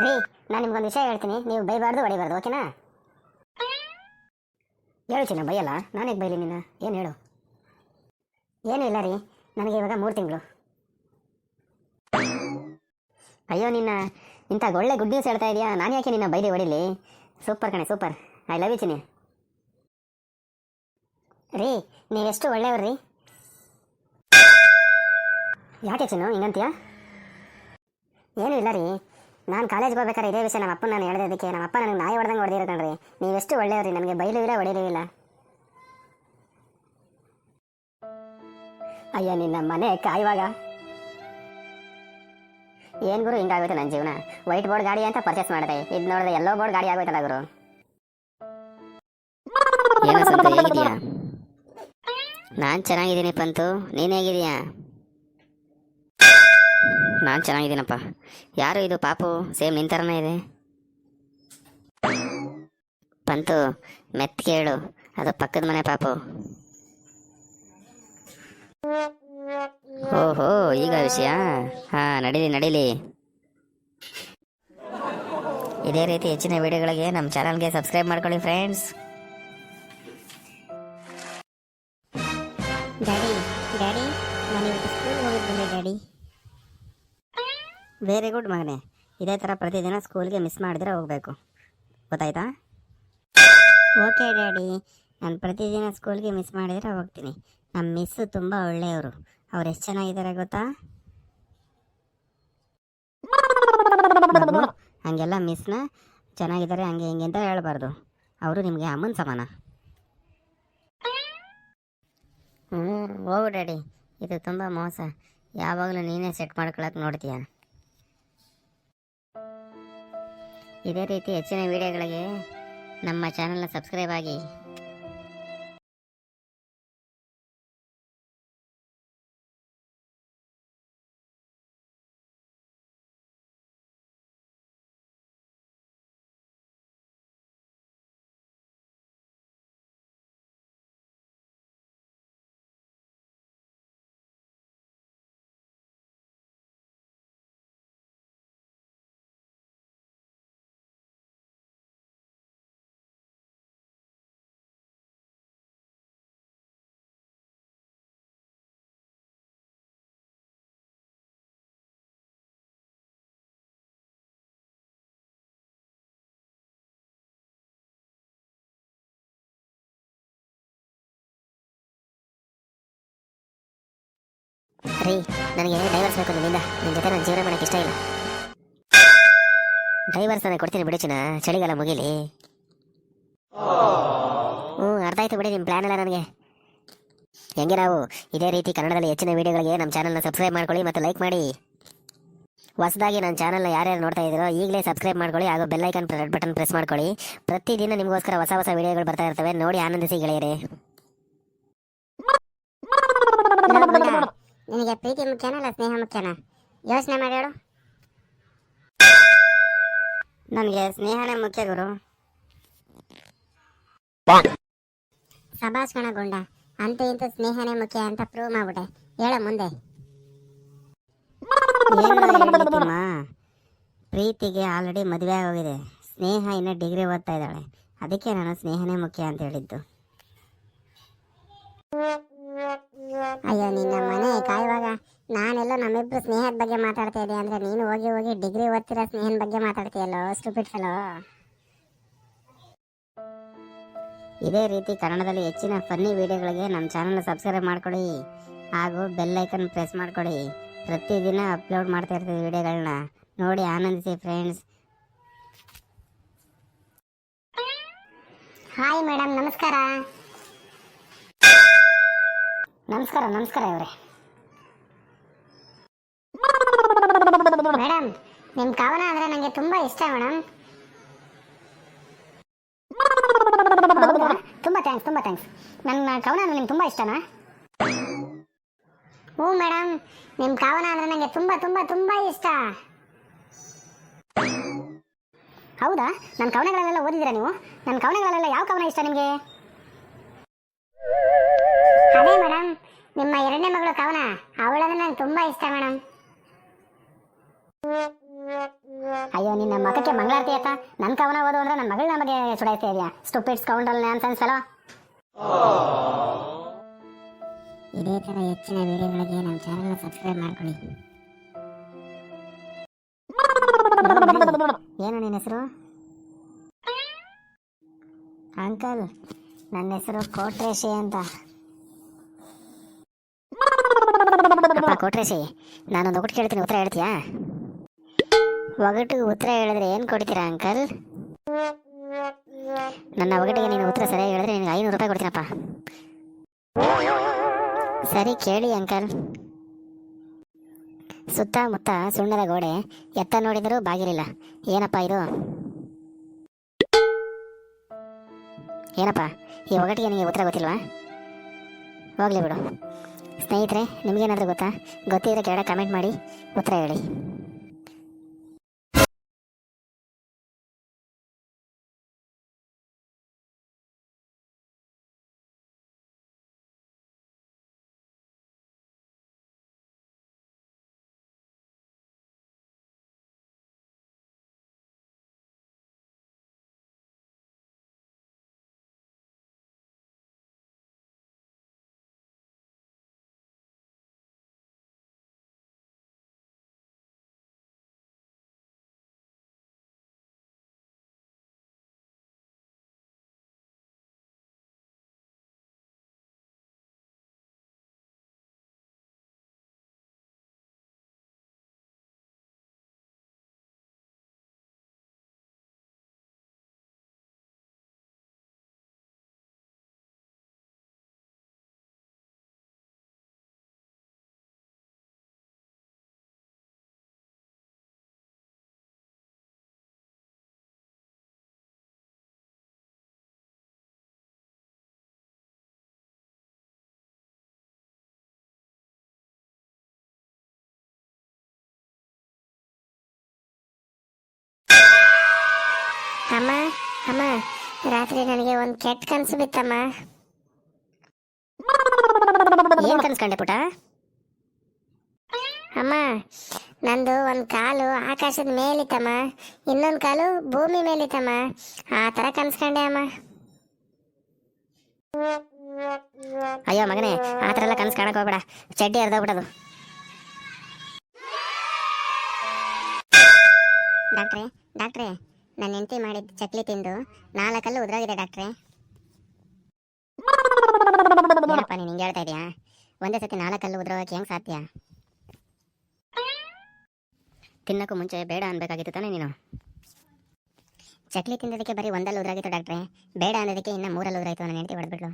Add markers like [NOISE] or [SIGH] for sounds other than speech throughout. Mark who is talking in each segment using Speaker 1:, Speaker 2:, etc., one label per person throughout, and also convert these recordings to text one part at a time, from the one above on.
Speaker 1: ರೀ ನಾನು ನಿಮ್ಗೊಂದು ವಿಷಯ ಹೇಳ್ತೀನಿ. ನೀವು ಬೈಬಾರ್ದು, ಹೊಡಿಬಾರ್ದು, ಓಕೆನಾ? ಹೇಳು ಚಿನ್ನ, ಬೈಯಲ್ಲ. ನಾನೇಗೆ ಬೈಲಿ ನಿನ್ನ? ಏನು ಹೇಳು? ಏನೂ ಇಲ್ಲ ರೀ. ನನಗೆ ಇವಾಗ ಮೂರು ತಿಂಗಳು. ಅಯ್ಯೋ, ನಿನ್ನ, ಇಂಥ ಒಳ್ಳೆ ಗುಡ್ ನ್ಯೂಸ್ ಹೇಳ್ತಾ ಇದೆಯಾ? ನಾನು ಯಾಕೆ ನಿನ್ನ ಬೈಲಿ ಹೊಡಿಲಿ? ಸೂಪರ್ ಕಣೆ, ಸೂಪರ್. ಐ ಲವ್ ಯು ರೀ ರೀ ನೀವೆಷ್ಟು ಒಳ್ಳೆಯವ್ರು ರೀ? ಯಾಕೆ ಚಿನ್ನು, ಹಿಂಗಂತೀಯ? ಏನೂ ಇಲ್ಲ ರೀ. ನಾನು ಕಾಲೇಜ್ ಹೋಗ್ಬೇಕಾದ್ರೆ ಇದೇ ವಿಷಯ ನಮ್ಮ ಅಪ್ಪನ ನಾನು ಹೇಳಿದಕ್ಕೆ ನಮ್ಮ ಅಪ್ಪ ನನಗೆ ನಾಯಿ ಹೊಡೆದಂಗೆ ಹೊಡೆದಿರೋ ಕಣ್ರಿ. ನೀವೆಷ್ಟು ಒಳ್ಳೆಯವ್ರಿ, ನನಗೆ ಬೈಲು ಇಲ್ಲ ಹೊಡೆಯಲೂ ಇಲ್ಲ. ಅಯ್ಯ, ನಿನ್ನ ಮನೆ ಕಾಯುವಾಗ ಏನ್ ಗುರು ಹಿಂಗಾಗುತ್ತೆ ನನ್ನ ಜೀವನ? ವೈಟ್ ಬೋರ್ಡ್ ಗಾಡಿ ಅಂತ ಪರ್ಚೇಸ್ ಮಾಡಿದೆ. ಇದು ನೋಡಿದ್ರೆ ಎಲ್ಲೋ ಬೋರ್ಡ್ ಗಾಡಿ ಆಗೋಯ್ತಲ್ಲ ಗುರು.
Speaker 2: ನಾನು ಚೆನ್ನಾಗಿದ್ದೀನಿ ಪಂತು. ನೀನು ಹೇಗಿದೀಯಾ ನಾನು ಚೆನ್ನಾಗಿದ್ದೀನಪ್ಪ. ಯಾರು ಇದು ಪಾಪು? ಸೇಮ್ ನಿನ್ ಥರನೇ ಇದೆ. ಪಂತು ಮೆತ್ತಿಗೆ ಕೇಳು ಅದು ಪಕ್ಕದ ಮನೆ ಪಾಪು. ಓಹೋ, ಈಗ ವಿಷಯ? ಹಾ, ನಡೀಲಿ ನಡೀಲಿ. ಇದೇ ರೀತಿ ಹೆಚ್ಚಿನ ವಿಡಿಯೋಗಳಿಗೆ ನಮ್ಮ ಚಾನಲ್ಗೆ ಸಬ್ಸ್ಕ್ರೈಬ್ ಮಾಡ್ಕೊಳ್ಳಿ ಫ್ರೆಂಡ್ಸ್.
Speaker 1: ಡ್ಯಾಡಿ ಡ್ಯಾಡಿ ನಾನು ಇವತ್ತು ಸ್ಕೂಲ್ ಹೋಗಿದ್ದೆ ಡ್ಯಾಡಿ?
Speaker 2: ವೆರಿ ಗುಡ್ ಮಗನೇ. ಇದೇ ಥರ ಪ್ರತಿದಿನ ಸ್ಕೂಲ್ಗೆ ಮಿಸ್ ಮಾಡಿದ್ರೆ ಹೋಗಬೇಕು. ಗೊತ್ತಾಯ್ತಾ? ಓಕೆ ಡ್ಯಾಡಿ ನಾನು ಪ್ರತಿದಿನ ಸ್ಕೂಲ್ಗೆ ಮಿಸ್ ಮಾಡಿದರೆ ಹೋಗ್ತೀನಿ. ನಮ್ಮ ಮಿಸ್ಸು ತುಂಬ ಒಳ್ಳೆಯವರು. ಅವ್ರು ಎಷ್ಟು ಚೆನ್ನಾಗಿದ್ದಾರೆ ಗೊತ್ತಾ? ಹಂಗೆಲ್ಲ ಮಿಸ್ನ ಚೆನ್ನಾಗಿದ್ದಾರೆ, ಹಂಗೆ ಹಿಂಗೆ ಅಂತ ಹೇಳ್ಬಾರ್ದು. ಅವರು ನಿಮಗೆ ಅಮ್ಮನ ಸಮಾನ. ಹ್ಞೂ ಹೋಗು ಡ್ಯಾಡಿ ಇದು ತುಂಬ ಮೋಸ. ಯಾವಾಗಲೂ ನೀನೇ ಸೆಟ್ ಮಾಡ್ಕೊಳಕ್ಕೆ ನೋಡ್ತೀಯ? ಇದೇ ರೀತಿ ಹೆಚ್ಚಿನ ವಿಡಿಯೋಗಳಿಗೆ ನಮ್ಮ ಚಾನಲ್ನ ಸಬ್ಸ್ಕ್ರೈಬ್ ಆಗಿ
Speaker 1: ರೀ ನನಗೆ ಡೈವರ್ಸ್ ಬೇಕು ನಿಮ್ಮಿಂದ ನಿಮ್ಮ ಜೊತೆ ನನ್ನ ಜೀವನ ಮಾಡೋಕೆ ಇಷ್ಟ ಇಲ್ಲ. ಡೈವರ್ಸ್ ನಾನು ಕೊಡ್ತೀನಿ ಬಿಡು ಚಿನ್ನ, ಚಳಿಗಾಲ ಮುಗಿಲಿ. ಹ್ಞೂ ಅರ್ಧ ಆಯ್ತು ಬಿಡಿ ನಿಮ್ಮ ಪ್ಲ್ಯಾನ್ ಎಲ್ಲ ನನಗೆ. ಹೆಂಗೆ ನಾವು ಇದೇ ರೀತಿ ಕನ್ನಡದಲ್ಲಿ ಹೆಚ್ಚಿನ ವಿಡಿಯೋಗಳಿಗೆ ನಮ್ಮ ಚಾನಲ್ನ ಸಬ್ಸ್ಕ್ರೈಬ್ ಮಾಡ್ಕೊಳ್ಳಿ ಮತ್ತು ಲೈಕ್ ಮಾಡಿ. ಹೊಸದಾಗಿ ನನ್ನ ಚಾನಲ್ನ ಯಾರ್ಯಾರು ನೋಡ್ತಾ ಇದ್ದೀರೋ ಈಗಲೇ ಸಬ್ಸ್ಕ್ರೈಬ್ ಮಾಡ್ಕೊಳ್ಳಿ ಹಾಗೂ ಬೆಲ್ಲೈಕನ್ ರೆಡ್ ಬಟನ್ ಪ್ರೆಸ್ ಮಾಡ್ಕೊಳ್ಳಿ. ಪ್ರತಿದಿನ ನಿಮಗೋಸ್ಕರ ಹೊಸ ಹೊಸ ವಿಡಿಯೋಗಳು ಬರ್ತಾ ಇರ್ತವೆ, ನೋಡಿ ಆನಂದಿಸಿ ಗೆಳೆಯರೇ.
Speaker 3: ನಿನಗೆ ಪ್ರೀತಿ ಮುಖ್ಯನಾ ಇಲ್ಲ ಸ್ನೇಹ ಮುಖ್ಯನಾ? ಯೋಚನೆ ಮಾಡಿ ಹೇಳು.
Speaker 2: ನನಗೆ ಸ್ನೇಹನೇ ಮುಖ್ಯ ಗುರು.
Speaker 3: ಸಭಾಷ್ ಕಣ ಗುಂಡ ಅಂತ ಇಂತ ಸ್ನೇಹನೇ ಮುಖ್ಯ ಅಂತ ಪ್ರೂವ್ ಮಾಡ್ಬಿಟ್ಟೆ. ಹೇಳ ಮುಂದೆ?
Speaker 2: ಪ್ರೀತಿಗೆ ಆಲ್ರೆಡಿ ಮದುವೆ ಆಗೋಗಿದೆ. ಸ್ನೇಹ ಇನ್ನೂ ಡಿಗ್ರಿ ಓದ್ತಾ ಇದ್ದಾಳೆ. ಅದಕ್ಕೆ ನಾನು ಸ್ನೇಹನೇ ಮುಖ್ಯ ಅಂತ ಹೇಳಿದ್ದು.
Speaker 3: ಅಯ್ಯೋ, ನಿನ್ನ ಮನೆ ಕಾಯುವಾಗ ನಾನೆಲ್ಲ ನಮ್ಮಿಬ್ರು ಸ್ನೇಹದ ಬಗ್ಗೆ ಮಾತಾಡ್ತಾ ಇದ್ದೆ ಅಂದ್ರೆ ನೀನು ಹೋಗಿ ಹೋಗಿ ಡಿಗ್ರಿ ಓದ್ತಿರೋ ಸ್ನೇಹನ್ ಬಗ್ಗೆ ಮಾತಾಡ್ತೀಯಲ್ಲೋ ಸ್ಟೂಪಿಡ್ ಫೆಲೋ
Speaker 2: ಇದೇ ರೀತಿ ಕನ್ನಡದಲ್ಲಿ ಹೆಚ್ಚಿನ ಫನ್ನಿ ವಿಡಿಯೋಗಳಿಗೆ ನಮ್ಮ ಚಾನಲ್ ಸಬ್ಸ್ಕ್ರೈಬ್ ಮಾಡ್ಕೊಡಿ. ಹಾಗೂ ಬೆಲ್ ಐಕನ್ ಪ್ರೆಸ್ ಮಾಡ್ಕೊಡಿ. ಪ್ರತಿದಿನ ಅಪ್ಲೋಡ್ ಮಾಡ್ತಾ ಇರ್ತೀವಿ ವಿಡಿಯೋಗಳನ್ನ ನೋಡಿ ಆನಂದಿಸಿ ಫ್ರೆಂಡ್ಸ್
Speaker 3: ಹಾಯ್ ಮೇಡಮ್ ನಮಸ್ಕಾರ.
Speaker 1: ನಮಸ್ಕಾರ ನಮಸ್ಕಾರ ಇವರೇ.
Speaker 3: ಮೇಡಮ್ ನಿಮ್ಮ ಕವನ ಅಂದ್ರೆ ನನಗೆ ತುಂಬಾ ಇಷ್ಟ ಮೇಡಮ್
Speaker 1: ತುಂಬಾ ಥ್ಯಾಂಕ್ಸ್ ತುಂಬ ಥ್ಯಾಂಕ್ಸ್ ನನ್ನ ಕವನ ಅಂದ್ರೆ ನಿಮ್ಗೆ ತುಂಬ ಇಷ್ಟನಾ?
Speaker 3: ಹ್ಞೂ ಮೇಡಮ್ ನಿಮ್ಮ ಕವನ ಅಂದ್ರೆ ನನಗೆ ತುಂಬಾ ತುಂಬಾ ತುಂಬಾ ಇಷ್ಟ.
Speaker 1: ಹೌದಾ? ನನ್ನ ಕವನಗಳನ್ನೆಲ್ಲ ಓದಿದ್ದೀರಾ ನೀವು? ನನ್ನ ಕವನಗಳಲ್ಲೆಲ್ಲ ಯಾವ ಕವನ ಇಷ್ಟ ನಿಮಗೆ?
Speaker 3: ಅದೇ ಮೇಡಮ್ ನಿಮ್ಮ ಎರಡನೇ ಮಗಳು ಕವನ ಅವಳಂದ್ರೆ ನಂಗೆ ತುಂಬಾ ಇಷ್ಟ ಮೇಡಮ್ ಅಯ್ಯೋ, ನಿನ್ನ ಮಗಕ್ಕೆ ಮಂಗಳಾರತಿ ಆಯ್ತಾ ನನ್ನ ಕವನ ಓದು ಅಂದ್ರೆ ನನ್ನ ಮಗಳ ನಮಗೆ ಸುಡಾಯ್ತಾ ಇದೆಯಾ? ಸ್ಟುಪಿಡ್ ಸ್ಕೌಂಡಲ್ ಅಂತ ಅನ್ಸಲ್ಲ ಇದೇ ತರ ಹೆಚ್ಚಿನ ವಿಡಿಯೋಗಳಿಗೆ ನಮ್ಮ ಚಾನಲ್ನ ಸಬ್ಸ್ಕ್ರೈಬ್ ಮಾಡ್ಕೊಳ್ಳಿ. ಏನು ನಿನ್ನ ಹೆಸರು? ಅಂಕಲ್, ನನ್ನ ಹೆಸರು ಕೋಟ್ರೇಶಿ ಅಂತ. ನಾನು ನಾನೊಂದು ಒಗಟು ಕೇಳ್ತೀನಿ, ಉತ್ತರ ಹೇಳ್ತೀಯಾ? ಒಗಟು ಉತ್ತರ ಹೇಳಿದ್ರೆ ಏನು ಕೊಡ್ತೀರಾ, ಅಂಕಲ್? ನನ್ನ ಒಗಟಿಗೆ ನೀನು ಉತ್ತರ ಸರಿಯಾಗಿ ಹೇಳಿದ್ರೆ ನಿನಗೆ ಐನೂರು ರೂಪಾಯಿ ಕೊಡ್ತೀನಪ್ಪ. ಸರಿ, ಕೇಳಿ, ಅಂಕಲ್. ಸುತ್ತಮುತ್ತ ಸುಣ್ಣದ ಗೋಡೆ ಎತ್ತ ನೋಡಿದರೂ ಬಾಗಿಲಿಲ್ಲ. ಏನಪ್ಪ ಇದು? ಏನಪ್ಪ, ಈ ಒಗಟಿಗೆ ನಿನಗೆ ಉತ್ತರ ಗೊತ್ತಿಲ್ವಾ? ಹೋಗ್ಲಿ ಬಿಡು. ಸ್ನೇಹಿತರೆ ನಿಮಗೇನಾದರೂ ಗೊತ್ತಾ? ಗೊತ್ತಿದ್ರೆ ಕೆಳಗೆ ಕಮೆಂಟ್ ಮಾಡಿ ಉತ್ತರ ಹೇಳಿ. ಅಮ್ಮ ಅಮ್ಮ, ರಾತ್ರಿ ನನಗೆ ಒಂದು ಕೆಟ್ಟ ಕನಸು ಬಿತ್ತಮ್ಮ.
Speaker 1: ಏನು ಕನ್ಸ್ಕೊಂಡೆ ಪುಟ?
Speaker 3: ಅಮ್ಮ, ನಂದು ಒಂದು ಕಾಲು ಆಕಾಶದ ಮೇಲಿತ್ತಮ್ಮ, ಇನ್ನೊಂದು ಕಾಲು ಭೂಮಿ ಮೇಲಿತ್ತಮ್ಮ. ಆ ಥರ ಕನ್ಸ್ಕೊಂಡೆ ಅಮ್ಮ.
Speaker 1: ಅಯ್ಯೋ ಮಗನೇ, ಆ ಥರ ಎಲ್ಲ ಕನಸು ಕಾಣಕ್ಕೆ ಹೋಗ್ಬೇಡ. ಚಡ್ಡಿ ಹರಿದೋಗ್ಬಿಡೋದು
Speaker 3: ಡಾಕ್ಟ್ರೇ, ಡಾಕ್ಟ್ರೆ ನನ್ನ ಹೆಂಡತಿ ಮಾಡಿದ ಚಕ್ಲಿ ತಿಂದು ನಾಲ್ಕಲ್ಲೂ ಉದ್ರಾಗಿದೆ ಡಾಕ್ಟ್ರೆ.
Speaker 1: ಏನಪ್ಪ, ನೀನು ಹಿಂಗೆ ಹೇಳ್ತಾ ಇದೀಯಾ? ಒಂದೇ ಸತಿ ನಾಲ್ಕಲ್ಲೂ ಉದ್ರೋಗಕ್ಕೆ ಹೆಂಗೆ ಸಾಧ್ಯ? ತಿನ್ನಕ್ಕೂ ಮುಂಚೆ ಬೇಡ ಅನ್ಬೇಕಾಗಿತ್ತು ತಾನೇ ನೀನು?
Speaker 3: ಚಕ್ಲಿ ತಿಂದದಕ್ಕೆ ಬರೀ ಒಂದಲ್ಲಿ ಉದ್ರಾಗಿತ್ತು ಡಾಕ್ಟ್ರೆ. ಬೇಡ ಅನ್ನೋದಕ್ಕೆ ಇನ್ನು ಮೂರಲ್ಲಿ ಉದ್ರಾಯಿತು ನನ್ನ ಹೆಂಡತಿ ಹೊಡೆದ್ಬಿಟ್ಲು.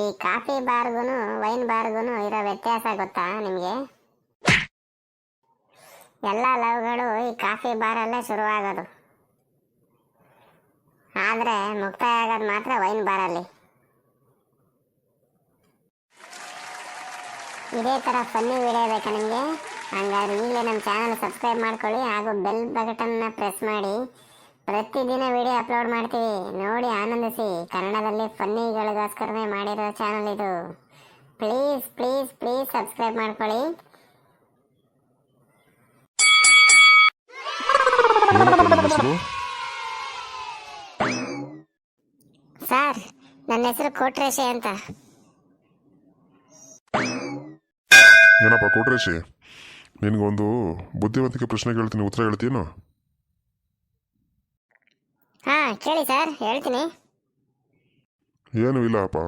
Speaker 3: ಈ ಕಾಫಿ ಬಾರ್ಗು ವೈನ್ ಬಾರ್ಗು ಇರೋ ವ್ಯತ್ಯಾಸ ಗೊತ್ತಾ ನಿಮಗೆ? ಎಲ್ಲ ಲವ್ಗಳು ಈ ಕಾಫಿ ಬಾರಲ್ಲೇ ಶುರುವಾಗೋದು. ಆದರೆ ಮುಕ್ತಾಯ ಆಗೋದು ಮಾತ್ರ ವೈನ್ ಬಾರಲ್ಲಿ. ಇದೇ ಥರ ಫನ್ನಿ ವಿಡಿಯೋ ಬೇಕಾ ನಿಮಗೆ? ಹಂಗಾದ್ರೆ ಈಗಲೇ ನಮ್ಮ ಚಾನಲ್ ಸಬ್ಸ್ಕ್ರೈಬ್ ಮಾಡ್ಕೊಳ್ಳಿ ಹಾಗೂ ಬೆಲ್ ಬಟನ್ನ ಪ್ರೆಸ್ ಮಾಡಿ. ಪ್ರತಿದಿನ ವಿಡಿಯೋ ಅಪ್ಲೋಡ್ ಮಾಡ್ತೀವಿ. ನೋಡಿ ಆನಂದಿಸಿ. ಕನ್ನಡದಲ್ಲಿ ಫನ್ನಿಗಳಿಗೋಸ್ಕರನೇ ಮಾಡಿರೋ ಚಾನಲ್ ಇದು. ಪ್ಲೀಸ್ ಪ್ಲೀಸ್ ಪ್ಲೀಸ್ ಸಬ್ಸ್ಕ್ರೈಬ್ ಮಾಡ್ಕೊಳ್ಳಿ. ಸರ್ ನನ್ನ ಹೆಸರು ಕೋಟ್ರೇಶೆ ಅಂತ.
Speaker 4: ಏನಪ್ಪ ಕೋಟ್ರೇಶಿ? ನಿನಗೊಂದು ಬುದ್ಧಿವಂತಿಕೆ ಪ್ರಶ್ನೆ ಕೇಳ್ತೀನಿ ಉತ್ತರ ಹೇಳ್ತೀನೋ
Speaker 3: ಹಾಂ ಕೇಳಿ ಸರ್ ಹೇಳ್ತೀನಿ.
Speaker 4: ಏನೂ ಇಲ್ಲಪ್ಪ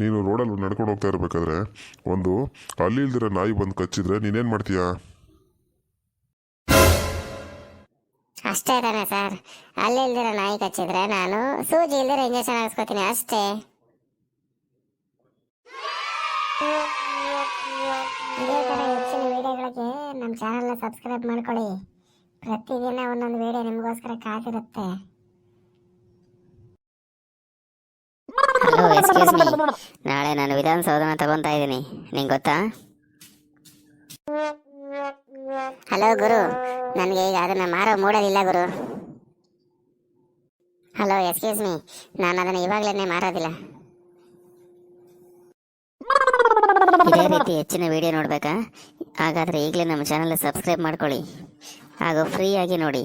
Speaker 4: ನೀನು ರೋಡಲ್ಲಿ ನಡ್ಕೊಂಡು ಹೋಗ್ತಾ ಇರಬೇಕಾದ್ರೆ ಒಂದು ಅಲ್ಲಿ ಇಲ್ದಿರೋ ನಾಯಿ ಬಂದು ಕಚ್ಚಿದ್ರೆ ನೀನೇನು ಮಾಡ್ತೀಯ?
Speaker 3: ಅಷ್ಟೇ ತಾನೆ ಸರ್. ಅಲ್ಲಿ ಇಲ್ದಿರೋ ನಾಯಿ ಕಚ್ಚಿದ್ರೆ ನಾನು ಸೂಜಿ ಇಲ್ದಿರೋ ಇಂಜೆಕ್ಷನ್ ಹಾಕ್ಸ್ಕೊತೀನಿ ಅಷ್ಟೇ. ಇದೇ ಥರ ಹೆಚ್ಚಿನ ವೀಡಿಯೋಗಳಿಗೆ ನಮ್ಮ ಚಾನಲ್ನ ಸಬ್ಸ್ಕ್ರೈಬ್ ಮಾಡ್ಕೊಳ್ಳಿ. ಪ್ರತಿದಿನ ಒಂದೊಂದು ವೀಡಿಯೋ ನಿಮಗೋಸ್ಕರ ಕಾದಿರುತ್ತೆ. [LAUGHS]
Speaker 1: ನಾಳೆ ನಾನು ವಿಧಾನಸೌಧನ ತಗೊಂತಾ ಇದ್ದೀನಿ. ನಿಂಗೆ ಗೊತ್ತಾ?
Speaker 3: ಹಲೋ ಗುರು, ನನಗೆ ಈಗ ಅದನ್ನು ಮಾರೋ ಮೂಡಲಿಲ್ಲ ಗುರು. ಹಲೋ ಎಕ್ಸ್ಕ್ಯೂಸ್ ಮೀ ನಾನು ಅದನ್ನು ಇವಾಗಲೇ ಮಾರೋದಿಲ್ಲ.
Speaker 1: ಇದೇ ರೀತಿ ಹೆಚ್ಚಿನ ವಿಡಿಯೋ ನೋಡಬೇಕಾ? ಹಾಗಾದರೆ ಈಗಲೇ ನಮ್ಮ ಚಾನಲ್ ಸಬ್ಸ್ಕ್ರೈಬ್ ಮಾಡ್ಕೊಳ್ಳಿ. ಹಾಗೂ ಫ್ರೀಯಾಗಿ ನೋಡಿ.